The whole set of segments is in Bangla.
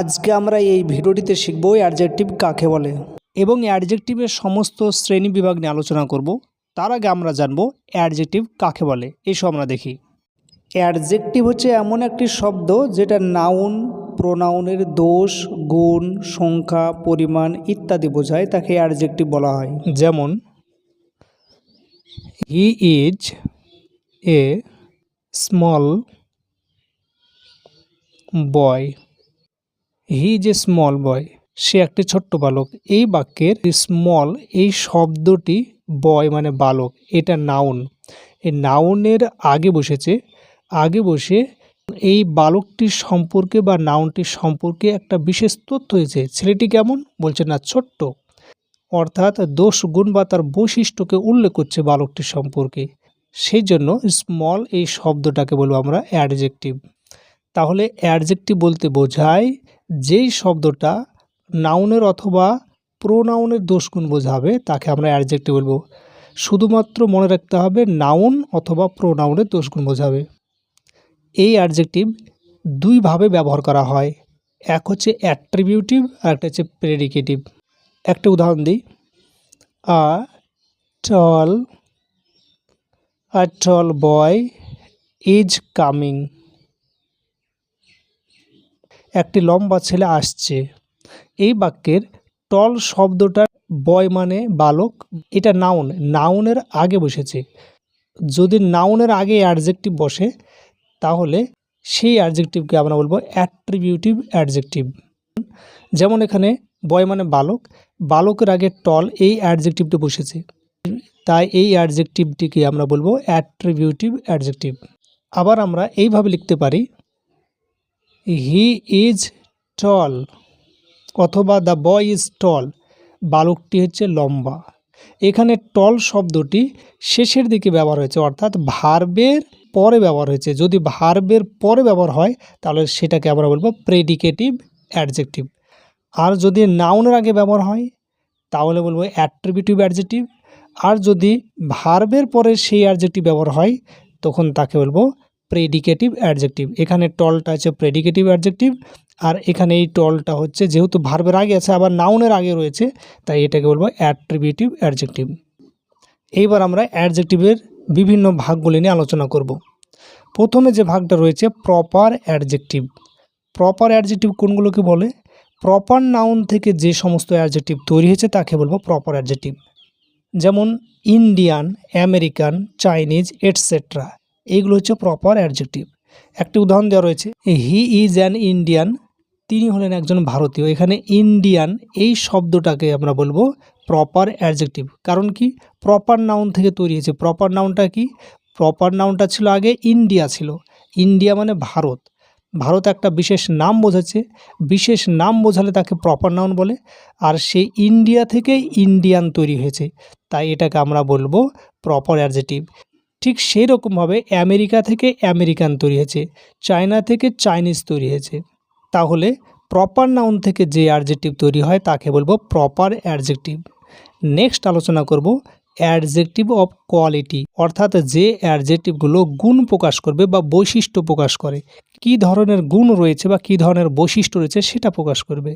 আজকে আমরা এই ভিডিওটিতে শিখব অ্যাডজেক্টিভ কাকে বলে এবং অ্যাডজেক্টিভের সমস্ত শ্রেণি বিভাগ নিয়ে আলোচনা করব। তার আগে আমরা জানব অ্যাডজেক্টিভ কাকে বলে। এসব আমরা দেখি। অ্যাডজেক্টিভ হচ্ছে এমন একটি শব্দ যেটা নাউন প্রোনাউনের দোষ, গুণ, সংখ্যা, পরিমাণ ইত্যাদি বোঝায়, তাকে অ্যাডজেক্টিভ বলা হয়। যেমন he is a small boy he is a small boy সে একটি ছোট্ট বালক। এই বাক্যের স্মল এই শব্দটি বয় মানে বালক, এটা নাউন এই নাউনের আগে বসেছে, আগে বসে এই বালকটির সম্পর্কে বা নাউনটির সম্পর্কে একটা বিশেষ তথ্য হয়েছে। ছেলেটি কেমন? বলছে, না, ছোট্ট। অর্থাৎ দোষ গুণ বা তার বৈশিষ্ট্যকে উল্লেখ করছে বালকটির সম্পর্কে। সেই জন্য স্মল এই শব্দটাকে বলব আমরা অ্যাডজেক্টিভ তাহলে অ্যাডজেক্টিভ বলতে বোঝায় যেই শব্দটা নাউনের অথবা প্রোনাউনের দোষগুণ বোঝাবে, তাকে আমরা অ্যাডজেক্টিভ বলব। শুধুমাত্র মনে রাখতে হবে নাউন অথবা প্রোনাউনের দোষগুণ বোঝাবে। এই অ্যাডজেক্টিভ দুইভাবে ব্যবহার করা হয়। এক হচ্ছে অ্যাট্রিবিউটিভ আর একটা হচ্ছে প্রেডিকেটিভ একটা উদাহরণ দিই। আ টল আ টল বয় ইজ কামিং একটি লম্বা ছেলে আসছে। এই বাক্যের টল শব্দটা বয় মানে বালক। এটা নাউন নাউনের আগে বসেছে। যদি নাউনের আগে অ্যাডজেক্টিভ বসে, তাহলে সেই অ্যাডজেক্টিভকে আমরা বলব অ্যাট্রিবিউটিভ অ্যাডজেক্টিভ যেমন এখানে বয় মানে বালক। বালকের আগে টল এই অ্যাডজেক্টিভটি বসেছে। তাই এই অ্যাডজেক্টিভটিকে আমরা বলব অ্যাট্রিবিউটিভ অ্যাডজেক্টিভ আবার আমরা এইভাবে লিখতে পারি হি ইজ টল অথবা দ্য বয় ইজ টল। বালকটি হচ্ছে লম্বা। এখানে টল শব্দটি শেষের দিকে ব্যবহার হয়েছে, অর্থাৎ ভার্বের পরে ব্যবহার হয়েছে। যদি ভার্বের পরে ব্যবহার হয়, তাহলে সেটাকে আমরা বলব প্রেডিকেটিভ অ্যাডজেক্টিভ আর যদি নাউনের আগে ব্যবহার হয়, তাহলে বলব অ্যাট্রিবিউটিভ অ্যাডজেক্টিভ আর যদি ভার্বের পরে সেই অ্যাডজেক্টিভ ব্যবহার হয়, তখন তাকে বলব প্রেডিকেটিভ অ্যাডজেক্টিভ এখানে টলটা হচ্ছে প্রেডিকেটিভ অ্যাডজেক্টিভ আর এখানে এই টলটা হচ্ছে যেহেতু ভার্বের আগে আছে, আবার নাউনের আগে রয়েছে, তাই এটাকে বলব অ্যাট্রিবিউটিভ অ্যাডজেক্টিভ এইবার আমরা অ্যাডজেক্টিভের বিভিন্ন ভাগগুলি নিয়ে আলোচনা করব। প্রথমে যে ভাগটা রয়েছে প্রপার অ্যাডজেক্টিভ প্রপার অ্যাডজেক্টিভ কোনগুলোকে বলে? প্রপার নাউন থেকে যে সমস্ত অ্যাডজেক্টিভ তৈরি হয়েছে, তাকে বলব প্রপার অ্যাডজেক্টিভ যেমন ইন্ডিয়ান আমেরিকান চাইনিজ এটসেট্রা এইগুলো হচ্ছে প্রপার অ্যাডজেক্টিভ একটি উদাহরণ দেওয়া রয়েছে হি ইজ অ্যান ইন্ডিয়ান তিনি হলেন একজন ভারতীয়। এখানে ইন্ডিয়ান এই শব্দটাকে আমরা বলব প্রপার অ্যাডজেক্টিভ কারণ কি? প্রপার নাউন থেকে তৈরি হয়েছে। প্রপার নাউনটা কি? প্রপার নাউনটা ছিল আগে ইন্ডিয়া ছিল। ইন্ডিয়া মানে ভারত। ভারত একটা বিশেষ নাম বোঝাচ্ছে। বিশেষ নাম বোঝালে তাকে প্রপার নাউন বলে। আর সেই ইন্ডিয়া থেকে ইন্ডিয়ান তৈরি হয়েছে। তাই এটাকে আমরা বলব প্রপার অ্যাডজেক্টিভ ঠিক সেই রকমভাবে আমেরিকা থেকে আমেরিকান তৈরি হয়েছে চায়না থেকে চাইনিজ তৈরি হয়েছে তাহলে প্রপার নাউন থেকে যে অ্যাডজেক্টিভ তৈরি হয় তাকে বলব প্রপার অ্যাডজেক্টিভ। নেক্সট আলোচনা করব অ্যাডজেক্টিভ অফ কোয়ালিটি, অর্থাৎ যে অ্যাডজেক্টিভগুলো গুণ প্রকাশ করবে বা বৈশিষ্ট্য প্রকাশ করে, কি ধরনের গুণ রয়েছে বা কি ধরনের বৈশিষ্ট্য রয়েছে সেটা প্রকাশ করবে।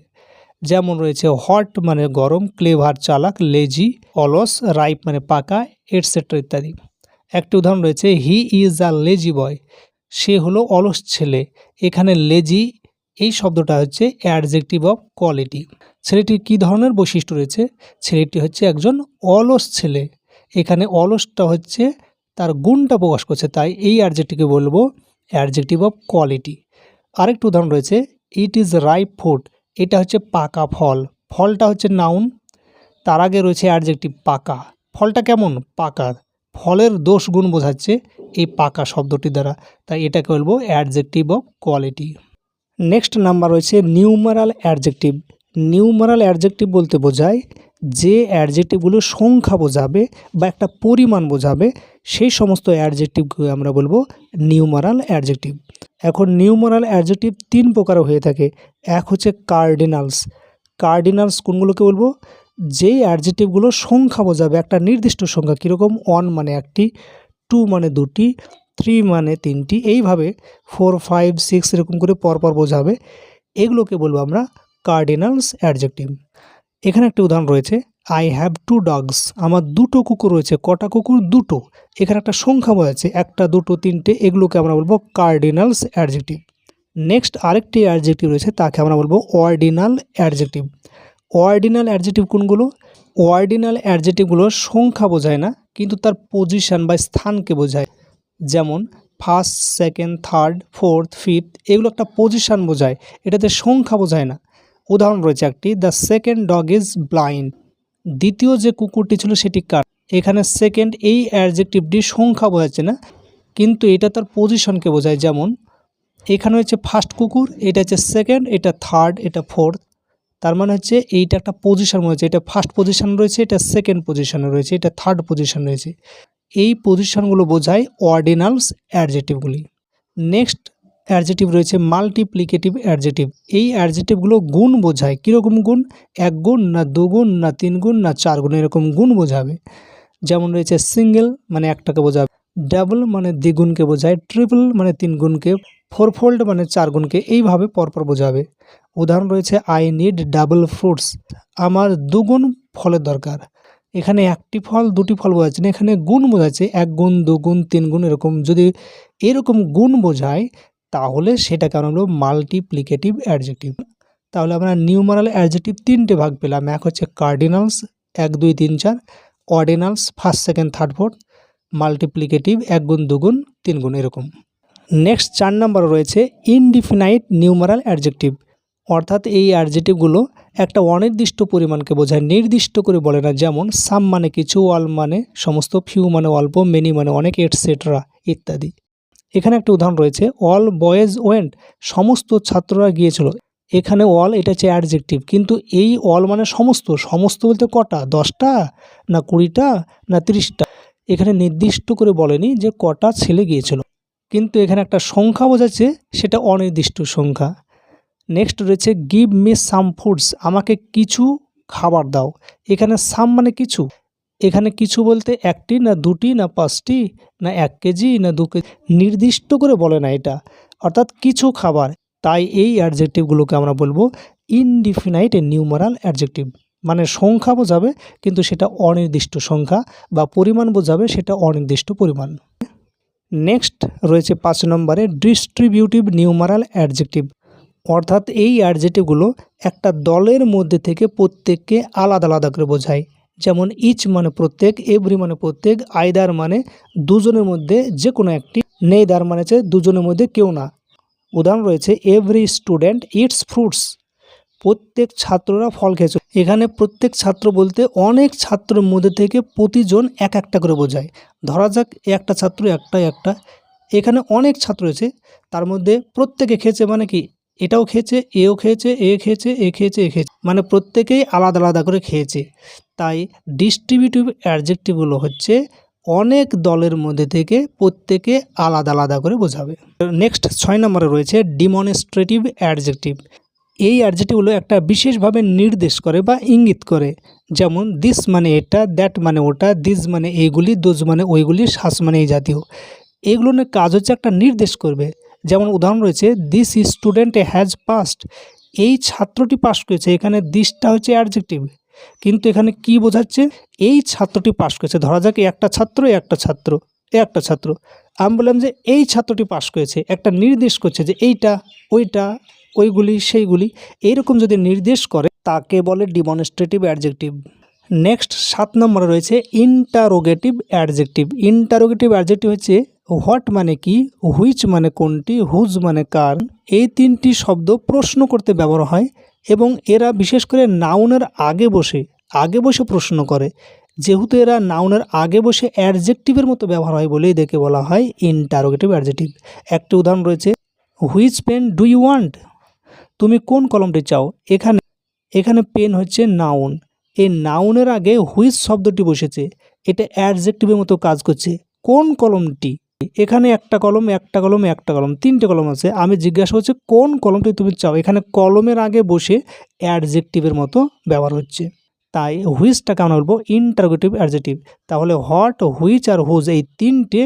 যেমন রয়েছে হট মানে গরম, ক্লেভার চালাক লেজি অলস রাইপ মানে পাকা এটসেট্রা ইত্যাদি। একটি উদাহরণ রয়েছে হি ইজ আ লেজি বয় সে হলো অলস ছেলে। এখানে লেজি এই শব্দটা হচ্ছে অ্যাডজেক্টিভ অফ কোয়ালিটি ছেলেটির কী ধরনের বৈশিষ্ট্য রয়েছে? ছেলেটি হচ্ছে একজন অলস ছেলে। এখানে অলসটা হচ্ছে তার গুণটা প্রকাশ করছে, তাই এই অ্যাডজেক্টিভকে বলব অ্যাডজেক্টিভ অফ কোয়ালিটি আরেকটি উদাহরণ রয়েছে ইট ইজ রাইপ ফুড এটা হচ্ছে পাকা ফল। ফলটা হচ্ছে নাউন তার আগে রয়েছে অ্যাডজেক্টিভ পাকা। ফলটা কেমন? পাকা। ফলের দোষ গুণ বোঝাচ্ছে এই পাকা শব্দটি দ্বারা। তাই এটাকে বলব adjective of quality next number রয়েছে নিউমারাল অ্যাডজেক্টিভ নিউমারাল অ্যাডজেক্টিভ বলতে বোঝায় যে অ্যাডজেক্টিভগুলো সংখ্যা বোঝাবে বা একটা পরিমাণ বোঝাবে, সেই সমস্ত অ্যাডজেক্টিভকে আমরা বলব নিউমারাল অ্যাডজেক্টিভ এখন নিউমারাল অ্যাডজেক্টিভ তিন প্রকার হয়ে থাকে। এক হচ্ছে কার্ডিনালস কার্ডিনালস কোনগুলোকে বলব? যেই অ্যাডজেক্টিভগুলো সংখ্যা বোঝাবে, একটা নির্দিষ্ট সংখ্যা কীরকম? ওয়ান মানে একটি টু মানে দুটি থ্রি মানে তিনটি, এইভাবে ফোর ফাইভ সিক্স এরকম করে পরপর বোঝাবে। এগুলোকে বলব আমরা কার্ডিনালস অ্যাডজেক্টিভ এখানে একটা উদাহরণ রয়েছে আই হ্যাভ টু ডগস আমার দুটো কুকুর রয়েছে, কটা কুকুর? দুটো। এখানে একটা সংখ্যা বোঝাচ্ছে, একটা, দুটো, তিনটে, এগুলোকে আমরা বলব কার্ডিনালস অ্যাডজেক্টিভ নেক্সট আরেকটি অ্যাডজেক্টিভ রয়েছে, তাকে আমরা বলব অর্ডিনাল অ্যাডজেক্টিভ অর্ডিনাল অ্যাডজেটিভ কোনগুলো? অর্ডিনাল অ্যাডজেক্টিভগুলো সংখ্যা বোঝায় না, কিন্তু তার পজিশন বা স্থানকে বোঝায়। যেমন first second third fourth fifth এগুলো একটা পজিশন বোঝায়, এটাতে সংখ্যা বোঝায় না। উদাহরণ রয়েছে একটি the second dog is blind দ্বিতীয় যে কুকুরটি ছিল সেটি কার? এখানে সেকেন্ড এই অ্যাডজেক্টিভটি সংখ্যা বোঝাচ্ছে না, কিন্তু এটা তার পজিশনকে বোঝায়। যেমন, এখানে হচ্ছে ফার্স্ট কুকুর, এটা হচ্ছে সেকেন্ড এটা থার্ড এটা ফোর্থ তার মানে হচ্ছে এইটা একটা পজিশন রয়েছে এটা ফার্স্ট পজিশন রয়েছে, এটা সেকেন্ড পজিশনে রয়েছে, এটা থার্ড পজিশন রয়েছে। এই পজিশনগুলো বোঝায় অর্ডিনালস অ্যাডজেটিভগুলি নেক্সট অ্যাডজেটিভ রয়েছে মাল্টিপ্লিকেটিভ অ্যাডজেটিভ এই অ্যাডজেটিভগুলো গুণ বোঝায়। কীরকম গুণ? এক গুণ, না দুগুণ না তিন গুণ, না চার গুণ, এরকম গুণ বোঝাবে। যেমন রয়েছে সিঙ্গেল মানে একটাকে বোঝাবে। ডাবল মানে দ্বিগুণকে বোঝায়। ট্রিপল মানে তিন গুণকে। ফোরফোল্ড মানে চার গুণকে। এইভাবে পরপর বোঝাবে। উদাহরণ রয়েছে আই নিড ডাবল ফ্রুটস আমার দুগুণ ফলের দরকার। এখানে একটি ফল, দুটি ফল বোঝাচ্ছে না। এখানে গুণ বোঝাচ্ছে, এক গুণ, দুগুণ, তিন গুণ এরকম। যদি এরকম গুণ বোঝায়, তাহলে সেটাকে আমরা বলব মাল্টিপ্লিকেটিভ অ্যাডজেক্টিভ তাহলে আমরা নিউমারাল অ্যাডজেক্টিভ তিনটে ভাগ পেলাম। এক হচ্ছে কার্ডিনালস এক, দুই, তিন, চার। Ordinals first second third fourth multiplicative এক গুণ, দুগুণ, তিন গুণ এরকম। নেক্সট চার নম্বর রয়েছে ইনডিফিনাইট নিউমারাল অ্যাডজেক্টিভ অর্থাৎ এই অ্যাডজেটিভগুলো একটা অনির্দিষ্ট পরিমাণকে বোঝায়, নির্দিষ্ট করে বলে না। যেমন সাম মানে কিছু অল মানে সমস্ত ফিউ মানে অল্প মেনি মানে অনেক এটসেট্রা ইত্যাদি। এখানে একটা উদাহরণ রয়েছে অল বয়েজ ওয়েন্ট সমস্ত ছাত্ররা গিয়েছিল। এখানে অল এটা হচ্ছে অ্যাডজেক্টিভ কিন্তু এই অল মানে সমস্ত সমস্ত বলতে কটা? দশটা? না কুড়িটা? না তিরিশটা? এখানে নির্দিষ্ট করে বলেনি যে কটা ছেলে গিয়েছিল। কিন্তু এখানে একটা সংখ্যা বোঝাচ্ছে, সেটা অনির্দিষ্ট সংখ্যা। নেক্সট রয়েছে গিভ মি সাম ফুডস আমাকে কিছু খাবার দাও। এখানে সাম মানে কিছু। এখানে কিছু বলতে একটি না দুটি না পাঁচটি না এক কেজি না দু কেজি। নির্দিষ্ট করে বলে না এটা। অর্থাৎ কিছু খাবার। তাই এই অ্যাডজেক্টিভগুলোকে আমরা বলব ইনডিফিনাইট নিউমারাল অ্যাডজেক্টিভ মানে সংখ্যা বোঝাবে, কিন্তু সেটা অনির্দিষ্ট সংখ্যা বা পরিমাণ বোঝাবে, সেটা অনির্দিষ্ট পরিমাণ। নেক্সট রয়েছে পাঁচ নম্বরে ডিস্ট্রিবিউটিভ নিউমারাল অ্যাডজেক্টিভ অর্থাৎ এই অ্যাডজেক্টিভগুলো একটা দলের মধ্যে থেকে প্রত্যেককে আলাদা আলাদা করে বোঝায়। যেমন ইচ মানে প্রত্যেক এভরি মানে প্রত্যেক আইদার মানে দুজনের মধ্যে যে কোনো একটি নেইদার মানে হচ্ছে দুজনের মধ্যে কেউ না। উদাহরণ রয়েছে এভরি স্টুডেন্ট ইটস ফ্রুটস প্রত্যেক ছাত্ররা ফল খেয়েছে। এখানে প্রত্যেক ছাত্র বলতে অনেক ছাত্রের মধ্যে থেকে প্রতিজন এক একটা করে বোঝায়। ধরা যাক, একটা ছাত্র একটা একটা। এখানে অনেক ছাত্র রয়েছে, তার মধ্যে প্রত্যেকে খেয়েছে মানে কি? এটাও খেয়েছে, এও খেয়েছে, এ খেয়েছে এ খেয়েছে এ খেয়েছে। মানে প্রত্যেকেই আলাদা আলাদা করে খেয়েছে। তাই ডিস্ট্রিবিউটিভ অ্যাডজেক্টিভগুলো হচ্ছে অনেক দলের মধ্যে থেকে প্রত্যেকে আলাদা আলাদা করে বোঝাবে। নেক্সট ছয় নম্বরে রয়েছে ডিমনস্ট্রেটিভ অ্যাডজেক্টিভ এই অ্যাডজেক্টিভগুলো একটা বিশেষভাবে নির্দেশ করে বা ইঙ্গিত করে। যেমন দিস মানে এটা দ্যাট মানে ওটা দিস মানে এইগুলি দোজ মানে ওইগুলি শ্বাস মানে এই জাতীয়। এগুলো নিয়ে কাজ হচ্ছে একটা নির্দেশ করবে। যেমন উদাহরণ রয়েছে দিস স্টুডেন্ট হ্যাজ পাস্ট এই ছাত্রটি পাস করেছে। এখানে দিসটা হচ্ছে অ্যাডজেক্টিভ কিন্তু এখানে কি বোঝাচ্ছে? এই ছাত্রটি পাস করেছে। ধরা যাক একটা ছাত্র একটা ছাত্র একটা ছাত্র। আমি বললাম যে, এই ছাত্রটি পাস করেছে। একটা নির্দেশ করছে যে, এইটা, ওইটা, ওইগুলি, সেইগুলি। এইরকম যদি নির্দেশ করে, তাকে বলে ডিমনস্ট্রেটিভ অ্যাডজেক্টিভ নেক্সট সাত নম্বরে রয়েছে ইন্টারোগেটিভ অ্যাডজেক্টিভ ইন্টারোগেটিভ অ্যাডজেক্টিভ হচ্ছে হোয়াট মানে কি হুইচ মানে কোনটি হুজ মানে কার। এই তিনটি শব্দ প্রশ্ন করতে ব্যবহার হয় এবং এরা বিশেষ করে নাউনের আগে বসে আগে বসে প্রশ্ন করে। যেহেতু এরা নাউনের আগে বসে অ্যাডজেক্টিভের মতো ব্যবহার হয় বলেই দেখে বলা হয় ইন্টারোগেটিভ অ্যাডজেক্টিভ একটা উদাহরণ রয়েছে which pen do you want তুমি কোন কলমটি চাও? এখানে এখানে পেন হচ্ছে নাউন এই নাউনের আগে হুইচ শব্দটি বসেছে, এটা অ্যাডজেক্টিভের মতো কাজ করছে। কোন কলমটি? এখানে একটা কলম একটা কলম একটা কলম, তিনটে কলম আছে। আমি জিজ্ঞাসা করছি, কোন কলমটি তুমি চাও? এখানে কলমের আগে বসে অ্যাডজেক্টিভের মতো ব্যবহার হচ্ছে। তাই হুইচটাকে আমরা বলব ইন্টারগেটিভ অ্যাডজেক্টিভ তাহলে হোয়াট হুইচ আর হুজ এই তিনটে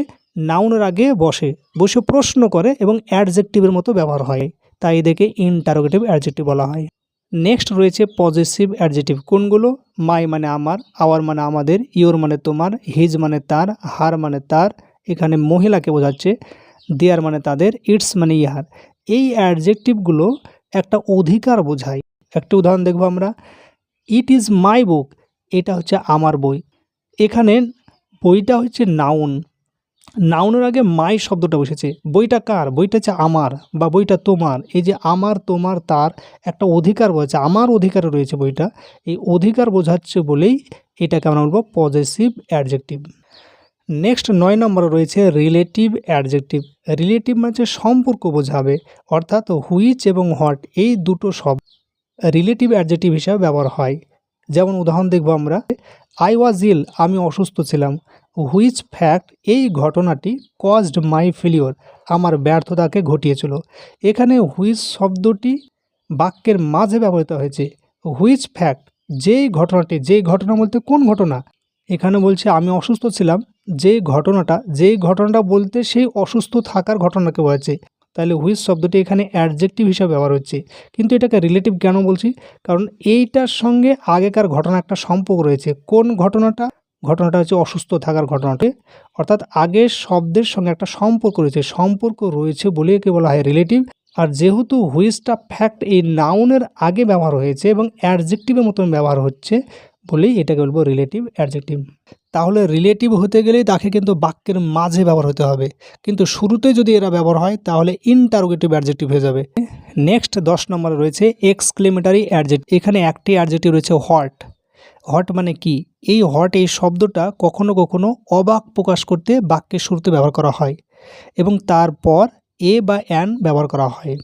নাউনের আগে বসে বসে প্রশ্ন করে এবং অ্যাডজেক্টিভের মতো ব্যবহার হয়। তাই এদেরকে ইন্টারোগেটিভ অ্যাডজেক্টিভ বলা হয়। নেক্সট রয়েছে পজিটিভ অ্যাডজেক্টিভ কোনগুলো? মাই মানে আমার আওয়ার মানে আমাদের ইওর মানে তোমার হিজ মানে তার হার মানে তার, এখানে মহিলাকে বোঝাচ্ছে দেয়ার মানে তাদের ইটস মানে ইহার। এই অ্যাডজেক্টিভগুলো একটা অধিকার বোঝায়। একটা উদাহরণ দেখব আমরা। ইট ইজ মাই বুক এটা হচ্ছে আমার বই। এখানে বইটা হচ্ছে নাউন নাউনের আগে মাই শব্দটা বসেছে। বইটা কার? বইটা হচ্ছে আমার বা বইটা তোমার। এই যে আমার, তোমার, তার একটা অধিকার বোঝাচ্ছে, আমার অধিকারে রয়েছে বইটা। এই অধিকার বোঝাচ্ছে বলেই এটাকে আমরা বলব পজিটিভ অ্যাডজেক্টিভ নেক্সট নয় নম্বরে রয়েছে রিলেটিভ অ্যাডজেক্টিভ রিলেটিভ মানে সম্পর্ক বোঝাবে, অর্থাৎ হুইচ এবং হট এই দুটো সব রিলেটিভ অ্যাডজেক্টিভ হিসাবে ব্যবহার হয়। যেমন উদাহরণ দেখব আমরা। আই ওয়াজ ইল আমি অসুস্থ ছিলাম। হুইচ ফ্যাক্ট এই ঘটনাটি কজড মাই ফেলিওর আমার ব্যর্থতাকে ঘটিয়েছিল। এখানে হুইচ শব্দটি বাক্যের মাঝে ব্যবহৃত হয়েছে। হুইচ ফ্যাক্ট যেই ঘটনাটি, যেই ঘটনা বলতে কোন ঘটনা? এখানে বলছে, আমি অসুস্থ ছিলাম। যে ঘটনাটা, যেই ঘটনাটা বলতে সেই অসুস্থ থাকার ঘটনাকে বোঝাচ্ছে তাহলে হুইচ শব্দটি এখানে অ্যাডজেক্টিভ হিসাবে ব্যবহার হচ্ছে। কিন্তু এটাকে রিলেটিভ কেন বলছি? কারণ এইটার সঙ্গে আগেকার ঘটনা একটা সম্পর্ক রয়েছে। কোন ঘটনাটা? ঘটনাটা হচ্ছে অসুস্থ থাকার ঘটনাটি। অর্থাৎ আগের শব্দের সঙ্গে একটা সম্পর্ক রয়েছে। সম্পর্ক রয়েছে বলে একে বলা হয় রিলেটিভ আর যেহেতু হুইচটা ফ্যাক্ট এই নাউনের আগে ব্যবহার হয়েছে এবং অ্যাডজেক্টিভের মতন ব্যবহার হচ্ছে বলেই এটাকে বলব রিলেটিভ অ্যাডজেক্টিভ তাহলে রিলেটিভ হতে গেলেই তাকে কিন্তু বাক্যের মাঝে ব্যবহার হতে হবে। কিন্তু শুরুতে যদি এরা ব্যবহার হয়, তাহলে ইনটারোগেটিভ অ্যাডজেক্টিভ হয়ে যাবে। নেক্সট দশ নম্বরে রয়েছে এক্সক্লেমেটারি অ্যাডজেক্টিভ এখানে একটি অ্যাডজেক্টিভ রয়েছে হট হট মানে কি? এই হট এই শব্দটা কখনো কখনো অবাক প্রকাশ করতে বাক্যের শুরুতে ব্যবহার করা হয় এবং তারপর এ বা অ্যান ব্যবহার করা হয়।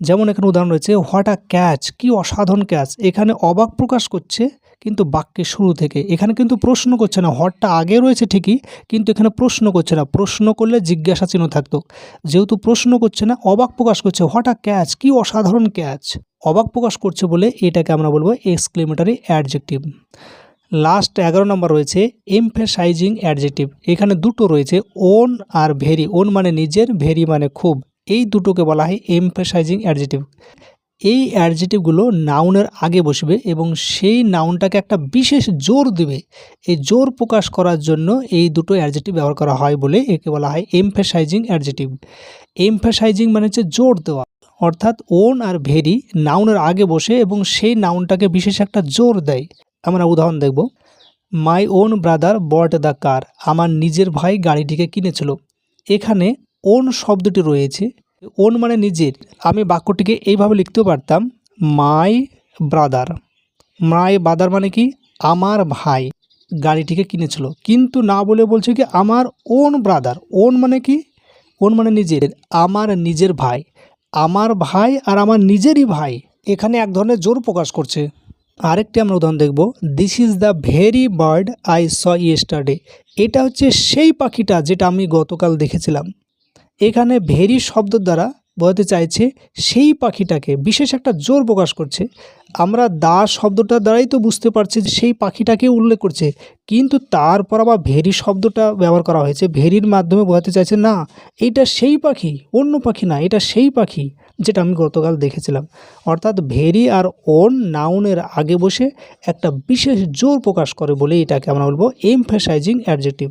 যেমন এখানে উদাহরণ রয়েছে হোয়াট আ ক্যাচ কি অসাধারণ ক্যাচ এখানে অবাক প্রকাশ করছে কিন্তু বাক্যের শুরু থেকে। এখানে কিন্তু প্রশ্ন করছে না হটটা আগে রয়েছে ঠিকই, কিন্তু এখানে প্রশ্ন করছে না। প্রশ্ন করলে জিজ্ঞাসা চিহ্ন থাকতো। যেহেতু প্রশ্ন করছে না, অবাক প্রকাশ করছে আ ক্যাচ, কি অসাধারণ ক্যাচ! অবাক প্রকাশ করছে বলে এটাকে আমরা বলব এক্সক্লেমেটারি অ্যাডজেক্টিভ লাস্ট এগারো নম্বর রয়েছে এমফেসাইজিং অ্যাডজেক্টিভ এখানে দুটো রয়েছে ওন আর ভেরি ওন মানে নিজের ভেরি মানে খুব। এই দুটোকে বলা হয় এমফেসাইজিং অ্যাডজেক্টিভ এই অ্যাডজেটিভগুলো নাউনের আগে বসবে এবং সেই নাউনটাকে একটা বিশেষ জোর দেবে। এই জোর প্রকাশ করার জন্য এই দুটো অ্যাডজেটিভ ব্যবহার করা হয় বলে একে বলা হয় এমফেসাইজিং অ্যাডজেটিভ এমফেসাইজিং মানে হচ্ছে জোর দেওয়া। অর্থাৎ ওন আর ভেরি নাউনের আগে বসে এবং সেই নাউনটাকে বিশেষ একটা জোর দেয়। আমরা উদাহরণ দেখব। My own brother bought the car আমার নিজের ভাই গাড়িটিকে কিনেছিল। এখানে ওন শব্দটি রয়েছে। ওন মানে নিজের। আমি বাক্যটিকে এইভাবে লিখতেও পারতাম, মাই ব্রাদার। মাই ব্রাদার মানে কি? আমার ভাই। গাড়িটিকে কিনেছিল। কিন্তু না বলে বলছে কি, আমার ওন ব্রাদার। ওন মানে কি? ওন মানে নিজের। আমার নিজের ভাই। আমার ভাই আর আমার নিজেরই ভাই। এখানে এক ধরনের জোর প্রকাশ করছে। আরেকটি আমরা উদাহরণ দেখব। This is the very bird I saw yesterday এটা হচ্ছে সেই পাখিটা যেটা আমি গতকাল দেখেছিলাম। এখানে ভেরি শব্দ দ্বারা বোঝাতে চাইছে সেই পাখিটাকে। বিশেষ একটা জোর প্রকাশ করছে। আমরা দা শব্দটার দ্বারাই তো বুঝতে পারছি যে সেই পাখিটাকে উল্লেখ করছে। কিন্তু তারপর আবার ভেরি শব্দটা ব্যবহার করা হয়েছে। ভেরির মাধ্যমে বোঝাতে চাইছে, না এইটা সেই পাখি, অন্য পাখি না, এটা সেই পাখি যেটা আমি গতকাল দেখেছিলাম। অর্থাৎ ভেরি আর ওন নাউনের আগে বসে একটা বিশেষ জোর প্রকাশ করে বলে এটাকে আমরা বলব এমফেসাইজিং অ্যাডজেক্টিভ।